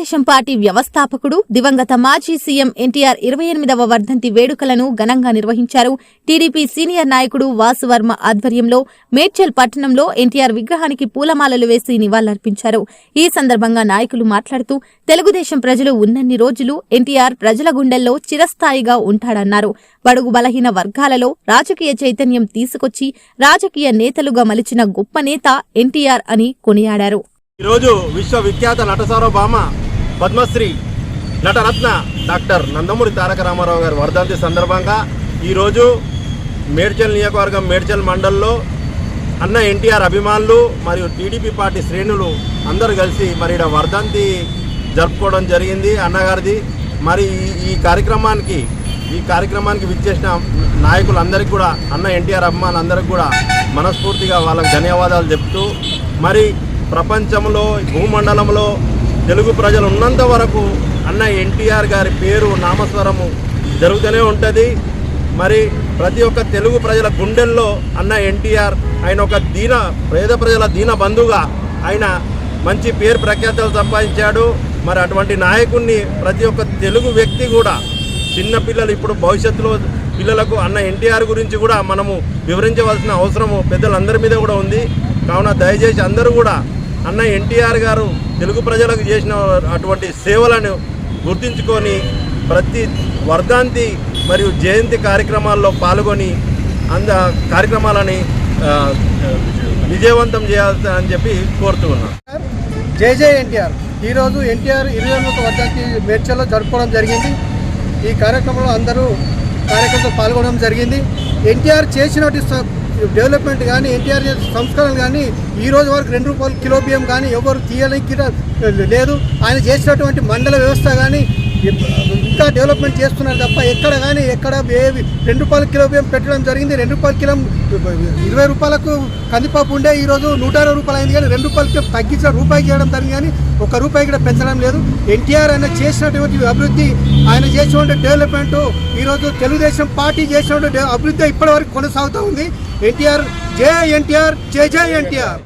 Telugu Desam party వ్యవస్థాపకుడు దివంగత మాజీ సీఎం ఎన్టీఆర్ ఇరవై ఎనిమిదవ వర్ధంతి వేడుకలను ఘనంగా నిర్వహించారు. టీడీపీ సీనియర్ నాయకుడు వాసువర్మ ఆధ్వర్యంలో మేడ్చల్ పట్టణంలో ఎన్టీఆర్ విగ్రహానికి పూలమాలలు వేసి నివాళులర్పించారు. ఈ సందర్భంగా నాయకులు మాట్లాడుతూ తెలుగుదేశం ప్రజలు ఉన్నన్ని రోజులు ఎన్టీఆర్ ప్రజల గుండెల్లో చిరస్థాయిగా ఉంటాడన్నారు. బడుగు బలహీన వర్గాలలో రాజకీయ చైతన్యం తీసుకొచ్చి రాజకీయ నేతలుగా మలిచిన గొప్ప నేత ఎన్టీఆర్ అని కొనియాడారు. ఈరోజు విశ్వవిఖ్యాత నట పద్మశ్రీ నటరత్న డాక్టర్ నందమూరి తారక రామారావు గారి వర్ధంతి సందర్భంగా ఈరోజు మేడ్చల్ నియోజకవర్గం మేడ్చల్ మండల్లో అన్న ఎన్టీఆర్ అభిమానులు మరియు టీడీపీ పార్టీ శ్రేణులు అందరూ కలిసి మరి ఈడ వర్ధంతి జరుపుకోవడం జరిగింది అన్నగారిది. మరి ఈ- ఈ కార్యక్రమానికి ఈ కార్యక్రమానికి విచ్చేసిన నాయకులందరికీ కూడా అన్న ఎన్టీఆర్ అభిమానులందరికీ కూడా మనస్ఫూర్తిగా వాళ్ళకు ధన్యవాదాలు చెప్తూ మరి ప్రపంచంలో భూమండలంలో తెలుగు ప్రజలు ఉన్నంత వరకు అన్న ఎన్టీఆర్ గారి పేరు నామస్వరము జరుగుతూనే ఉంటుంది. మరి ప్రతి ఒక్క తెలుగు ప్రజల గుండెల్లో అన్న ఎన్టీఆర్ ఆయన ఒక దీన పేద ప్రజల దీన బంధుగా ఆయన మంచి పేరు ప్రఖ్యాతలు సంపాదించాడు. మరి అటువంటి నాయకుడిని ప్రతి ఒక్క తెలుగు వ్యక్తి కూడా చిన్న పిల్లలు ఇప్పుడు భవిష్యత్తులో పిల్లలకు అన్న ఎన్టీఆర్ గురించి కూడా మనము వివరించవలసిన అవసరము పెద్దలందరి మీద కూడా ఉంది. కావున దయచేసి అందరూ కూడా అన్న ఎన్టీఆర్ గారు తెలుగు ప్రజలకు చేసిన అటువంటి సేవలను గుర్తించుకొని ప్రతి వర్ధాంతి మరియు జయంతి కార్యక్రమాల్లో పాల్గొని అంద కార్యక్రమాలని విజయవంతం చేయాల్సి అని చెప్పి కోరుతూ ఉన్నాను జై జై ఎన్టీఆర్. ఈరోజు ఎన్టీఆర్ ఇరవై ఎనిమిది వర్ధాంతి మేడ్చల్లో జరుపుకోవడం జరిగింది. ఈ కార్యక్రమంలో అందరూ కార్యకర్తలు పాల్గొనడం జరిగింది. ఎన్టీఆర్ చేసినటువంటి డెవలప్మెంట్ కానీ ఎన్టీఆర్ సంస్కరణ సంస్కరణలు కానీ ఈ రోజు వరకు రెండు రూపాయలు కిలో బియ్యం కానీ ఎవరు తీయడానికి లేదు. ఆయన చేసినటువంటి మండల వ్యవస్థ కానీ ఇంకా డెవలప్మెంట్ చేస్తున్నారు తప్ప ఎక్కడ కానీ ఎక్కడ ఏవి రెండు రూపాయల కిలో బియ్యం పెట్టడం జరిగింది. రెండు రూపాయల కిలో ఇరవై రూపాయలకు కందిపప్పు ఉండే ఈరోజు నూట అరవై రూపాయలు అయింది కానీ రెండు రూపాయలకి తగ్గించడం రూపాయి చేయడం జరిగింది కానీ ఒక రూపాయి కూడా పెంచడం లేదు. ఎన్టీఆర్ ఆయన చేసినటువంటి అభివృద్ధి ఆయన చేసినటువంటి డెవలప్మెంట్ ఈరోజు తెలుగుదేశం పార్టీ చేసినటువంటి అభివృద్ధి ఇప్పటివరకు కొనసాగుతూ ఉంది. ఎన్టీఆర్ జై ఎన్టీఆర్ జై జై ఎన్టీఆర్.